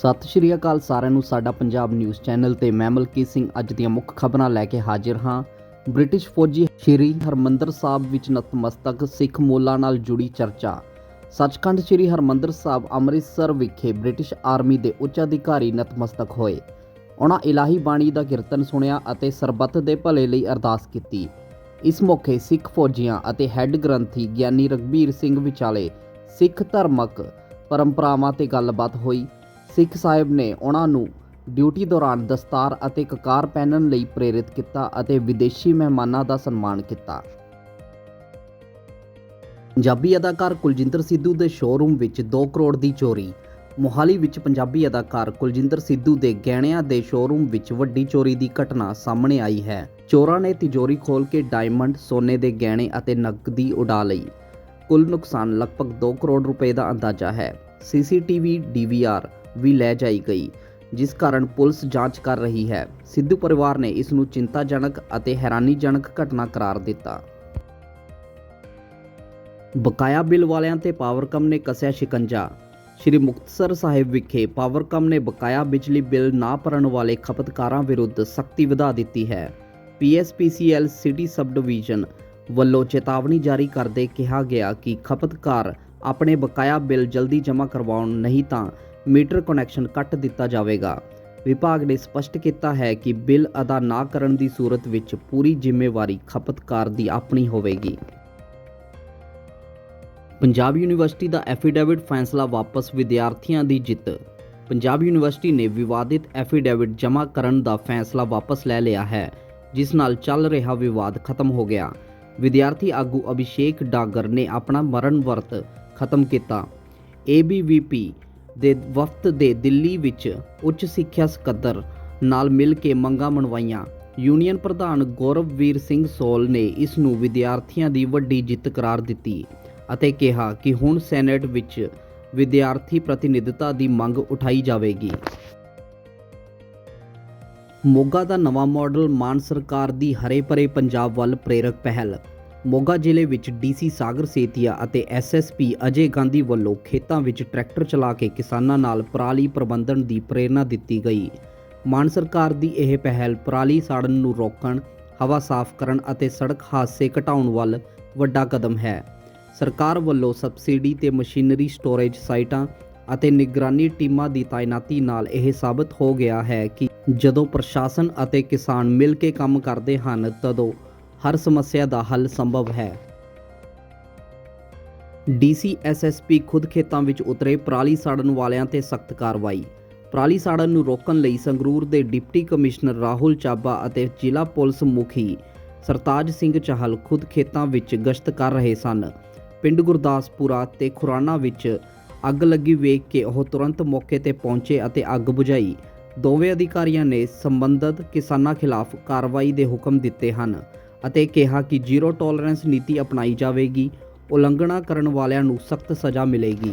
ਸਤਿ ਸ਼੍ਰੀ ਅਕਾਲ ਸਾਰਿਆਂ ਨੂੰ ਸਾਡਾ ਪੰਜਾਬ ਨਿਊਜ਼ ਚੈਨਲ ਤੇ ਮੈਂ ਮਲਕੀਤ ਸਿੰਘ ਅੱਜ ਦੀਆਂ ਮੁੱਖ ਖਬਰਾਂ ਲੈ ਕੇ ਹਾਜ਼ਰ ਹਾਂ। ਬ੍ਰਿਟਿਸ਼ ਫੌਜੀ ਸ਼੍ਰੀ ਹਰਮੰਦਰ ਸਾਹਿਬ ਵਿੱਚ ਨਤਮਸਤਕ ਸਿੱਖ ਮੋਲਾ ਨਾਲ ਜੁੜੀ ਚਰਚਾ। ਸੱਚਖੰਡ ਸ਼੍ਰੀ ਹਰਮੰਦਰ ਸਾਹਿਬ ਅੰਮ੍ਰਿਤਸਰ ਵਿਖੇ ਬ੍ਰਿਟਿਸ਼ ਆਰਮੀ ਦੇ ਉੱਚ ਅਧਿਕਾਰੀ ਨਤਮਸਤਕ ਹੋਏ। ਉਹਨਾਂ ਇਲਾਹੀ ਬਾਣੀ ਦਾ ਕੀਰਤਨ ਸੁਣਿਆ ਅਤੇ ਸਰਬੱਤ ਦੇ ਭਲੇ ਲਈ ਅਰਦਾਸ ਕੀਤੀ। ਇਸ ਮੌਕੇ ਸਿੱਖ ਫੌਜੀਆਂ ਅਤੇ ਹੈੱਡ ਗ੍ਰੰਥੀ ਗਿਆਨੀ ਰਗਬੀਰ ਸਿੰਘ ਵਿਚਾਲੇ ਸਿੱਖ ਧਰਮਕ ਪਰੰਪਰਾਵਾਂ ਤੇ ਗੱਲਬਾਤ ਹੋਈ। ਸਿੱਖ ਸਾਹਿਬ ਨੇ ਉਹਨਾਂ ਨੂੰ ਡਿਊਟੀ ਦੌਰਾਨ ਦਸਤਾਰ ਅਤੇ ਕਕਾਰ ਪਹਿਨਣ ਲਈ ਪ੍ਰੇਰਿਤ ਕੀਤਾ ਅਤੇ ਵਿਦੇਸ਼ੀ ਮਹਿਮਾਨਾਂ ਦਾ ਸਨਮਾਨ ਕੀਤਾ। ਪੰਜਾਬੀ ਅਦਾਕਾਰ ਕੁਲਜਿੰਦਰ ਸਿੱਧੂ ਦੇ ਸ਼ੋਰੂਮ ਵਿੱਚ 2 ਕਰੋੜ ਦੀ ਚੋਰੀ। ਮੋਹਾਲੀ ਵਿੱਚ ਪੰਜਾਬੀ ਅਦਾਕਾਰ ਕੁਲਜਿੰਦਰ ਸਿੱਧੂ ਦੇ ਗਹਿਣਿਆਂ ਦੇ ਸ਼ੋਰੂਮ ਵਿੱਚ ਵੱਡੀ ਚੋਰੀ ਦੀ ਘਟਨਾ ਸਾਹਮਣੇ ਆਈ ਹੈ। ਚੋਰਾਂ ਨੇ ਤਿਜੋਰੀ ਖੋਲ ਕੇ ਡਾਇਮੰਡ, ਸੋਨੇ ਦੇ ਗਹਿਣੇ ਅਤੇ ਨਕਦੀ ਉਡਾ ਲਈ। ਕੁੱਲ ਨੁਕਸਾਨ ਲਗਭਗ 2 ਕਰੋੜ ਰੁਪਏ ਦਾ ਅੰਦਾਜ਼ਾ ਹੈ। ਸੀਸੀਟੀਵੀ, ਡੀਵੀਆਰ ਵੀ ਲੈ ਜਾਈ ਗਈ, ਜਿਸ ਕਾਰਨ ਪੁਲਿਸ ਜਾਂਚ ਕਰ ਰਹੀ ਹੈ। ਸਿੱਧੂ ਪਰਿਵਾਰ ਨੇ ਇਸ ਨੂੰ ਚਿੰਤਾਜਨਕ ਅਤੇ ਹੈਰਾਨੀਜਨਕ ਘਟਨਾ ਕਰਾਰ ਦਿੱਤਾ। ਬਕਾਇਆ ਬਿੱਲ ਵਾਲਿਆਂ ਤੇ ਪਾਵਰਕਮ ਨੇ ਕੱਸਿਆ ਸ਼ਿਕੰਜਾ। ਸ਼੍ਰੀ ਮੁਕਤਸਰ ਸਾਹਿਬ ਵਿਖੇ ਪਾਵਰਕਮ ਨੇ ਬਕਾਇਆ ਬਿਜਲੀ ਬਿੱਲ ਨਾ ਭਰਨ ਵਾਲੇ ਖਪਤਕਾਰਾਂ ਵਿਰੁੱਧ ਸਖਤੀ ਵਧਾ ਦਿੱਤੀ ਹੈ। ਪੀਐਸਪੀਸੀਐਲ ਸਿਟੀ ਸਬ ਡਿਵੀਜ਼ਨ ਵੱਲੋਂ ਚੇਤਾਵਨੀ ਜਾਰੀ ਕਰਦੇ ਕਿਹਾ ਗਿਆ ਕਿ ਖਪਤਕਾਰ ਆਪਣੇ ਬਕਾਇਆ ਬਿੱਲ ਜਲਦੀ ਜਮ੍ਹਾਂ ਕਰਵਾਉਣ ਨਹੀਂ ਤਾਂ ਮੀਟਰ ਕਨੈਕਸ਼ਨ ਕੱਟ ਦਿੱਤਾ ਜਾਵੇਗਾ। ਵਿਭਾਗ ਨੇ ਸਪਸ਼ਟ ਕੀਤਾ ਹੈ ਕਿ ਬਿੱਲ ਅਦਾ ਨਾ ਕਰਨ ਦੀ ਸੂਰਤ ਵਿੱਚ ਪੂਰੀ ਜ਼ਿੰਮੇਵਾਰੀ ਖਪਤਕਾਰ ਦੀ ਆਪਣੀ ਹੋਵੇਗੀ। ਪੰਜਾਬ ਯੂਨੀਵਰਸਿਟੀ ਦਾ ਐਫੀਡੇਵਿਟ ਫੈਸਲਾ ਵਾਪਸ ਵਿਦਿਆਰਥੀਆਂ ਦੀ ਜਿੱਤ। ਪੰਜਾਬ ਯੂਨੀਵਰਸਿਟੀ ਨੇ ਵਿਵਾਦਿਤ ਐਫੀਡੇਵਿਟ ਜਮ੍ਹਾਂ ਕਰਨ ਦਾ ਫੈਸਲਾ ਵਾਪਸ ਲੈ ਲਿਆ ਹੈ, ਜਿਸ ਨਾਲ ਚੱਲ ਰਿਹਾ ਵਿਵਾਦ ਖਤਮ ਹੋ ਗਿਆ। ਵਿਦਿਆਰਥੀ ਆਗੂ ਅਭਿਸ਼ੇਕ ਡਾਗਰ ਨੇ ਆਪਣਾ ਮਰਨ ਵਰਤ ਖਤਮ ਕੀਤਾ। ਏਬੀਵੀਪੀ ਦੇ ਵਫਦ ਦੇ ਦਿੱਲੀ ਵਿੱਚ ਉੱਚ ਸਿੱਖਿਆ ਸਕੱਤਰ ਨਾਲ ਮਿਲ ਕੇ ਮੰਗਾਂ ਮਨਵਾਈਆਂ। ਯੂਨੀਅਨ ਪ੍ਰਧਾਨ ਗੌਰਵਵੀਰ ਸਿੰਘ ਸੋਲ ਨੇ ਇਸ ਨੂੰ ਵਿਦਿਆਰਥੀਆਂ ਦੀ ਵੱਡੀ ਜਿੱਤ ਕਰਾਰ ਦਿੱਤੀ ਅਤੇ ਕਿਹਾ ਕਿ ਹੁਣ ਸੈਨੇਟ ਵਿੱਚ ਵਿਦਿਆਰਥੀ ਪ੍ਰਤੀਨਿਧਤਾ ਦੀ ਮੰਗ ਉਠਾਈ ਜਾਵੇਗੀ। ਮੋਗਾ ਦਾ ਨਵਾਂ ਮਾਡਲ ਮਾਨ ਸਰਕਾਰ ਦੀ ਹਰੇ ਭਰੇ ਪੰਜਾਬ ਵੱਲ ਪ੍ਰੇਰਕ ਪਹਿਲ ਮੋਗਾ ਜ਼ਿਲ੍ਹੇ ਵਿੱਚ ਡੀਸੀ ਸਾਗਰ ਸੇਤੀਆ ਅਤੇ ਐਸਐਸਪੀ ਅਜੇ ਗਾਂਧੀ ਵੱਲੋਂ ਖੇਤਾਂ ਵਿੱਚ ਟਰੈਕਟਰ ਚਲਾ ਕੇ ਕਿਸਾਨਾਂ ਨਾਲ ਪਰਾਲੀ ਪ੍ਰਬੰਧਨ ਦੀ ਪ੍ਰੇਰਣਾ ਦਿੱਤੀ ਗਈ। ਮਾਨ ਸਰਕਾਰ ਦੀ ਇਹ ਪਹਿਲ ਪਰਾਲੀ ਸਾੜਨ ਨੂੰ ਰੋਕਣ, ਹਵਾ ਸਾਫ਼ ਕਰਨ ਅਤੇ ਸੜਕ ਹਾਦਸੇ ਘਟਾਉਣ ਵੱਲ ਵੱਡਾ ਕਦਮ ਹੈ। ਸਰਕਾਰ ਵੱਲੋਂ ਸਬਸਿਡੀ ਤੇ ਮਸ਼ੀਨਰੀ ਸਟੋਰੇਜ ਸਾਈਟਾਂ ਅਤੇ ਨਿਗਰਾਨੀ ਟੀਮਾਂ ਦੀ ਤਾਇਨਾਤੀ ਨਾਲ ਇਹ ਸਾਬਤ ਹੋ ਗਿਆ ਹੈ ਕਿ ਜਦੋਂ ਪ੍ਰਸ਼ਾਸਨ ਅਤੇ ਕਿਸਾਨ ਮਿਲ ਕੇ ਕੰਮ ਕਰਦੇ ਹਨ, ਤਦੋਂ ਹਰ ਸਮੱਸਿਆ ਦਾ ਹੱਲ ਸੰਭਵ ਹੈ। ਡੀਸੀ ਐਸਐਸਪੀ ਖੁਦ ਖੇਤਾਂ ਵਿੱਚ ਉਤਰੇ ਪਰਾਲੀ ਸਾੜਨ ਵਾਲਿਆਂ ਤੇ ਸਖਤ ਕਾਰਵਾਈ। ਪਰਾਲੀ ਸਾੜਨ ਨੂੰ ਰੋਕਣ ਲਈ ਸੰਗਰੂਰ ਦੇ ਡਿਪਟੀ ਕਮਿਸ਼ਨਰ ਰਾਹੁਲ ਚਾਬਾ ਅਤੇ ਜ਼ਿਲ੍ਹਾ ਪੁਲਿਸ ਮੁਖੀ ਸਰਤਾਜ ਸਿੰਘ ਚਾਹਲ ਖੁਦ ਖੇਤਾਂ ਵਿੱਚ ਗਸ਼ਤ ਕਰ ਰਹੇ ਸਨ। ਪਿੰਡ ਗੁਰਦਾਸਪੁਰਾ ਤੇ ਖੁਰਾਨਾ ਵਿੱਚ ਅੱਗ ਲੱਗੀ ਵੇਖ ਕੇ ਉਹ ਤੁਰੰਤ ਮੌਕੇ ਤੇ ਪਹੁੰਚੇ ਅਤੇ ਅੱਗ ਬੁਝਾਈ। ਦੋਵੇਂ ਅਧਿਕਾਰੀਆਂ ਨੇ ਸੰਬੰਧਤ ਕਿਸਾਨਾਂ ਖਿਲਾਫ ਕਾਰਵਾਈ ਦੇ ਹੁਕਮ ਦਿੱਤੇ ਹਨ। ਅਤੇ ਕਿਹਾ ਕਿ ਜ਼ੀਰੋ ਟੋਲਰੈਂਸ ਨੀਤੀ ਅਪਣਾਈ ਜਾਵੇਗੀ, ਉਲੰਘਣਾ ਕਰਨ ਵਾਲਿਆਂ ਨੂੰ ਸਖਤ ਸਜ਼ਾ ਮਿਲੇਗੀ।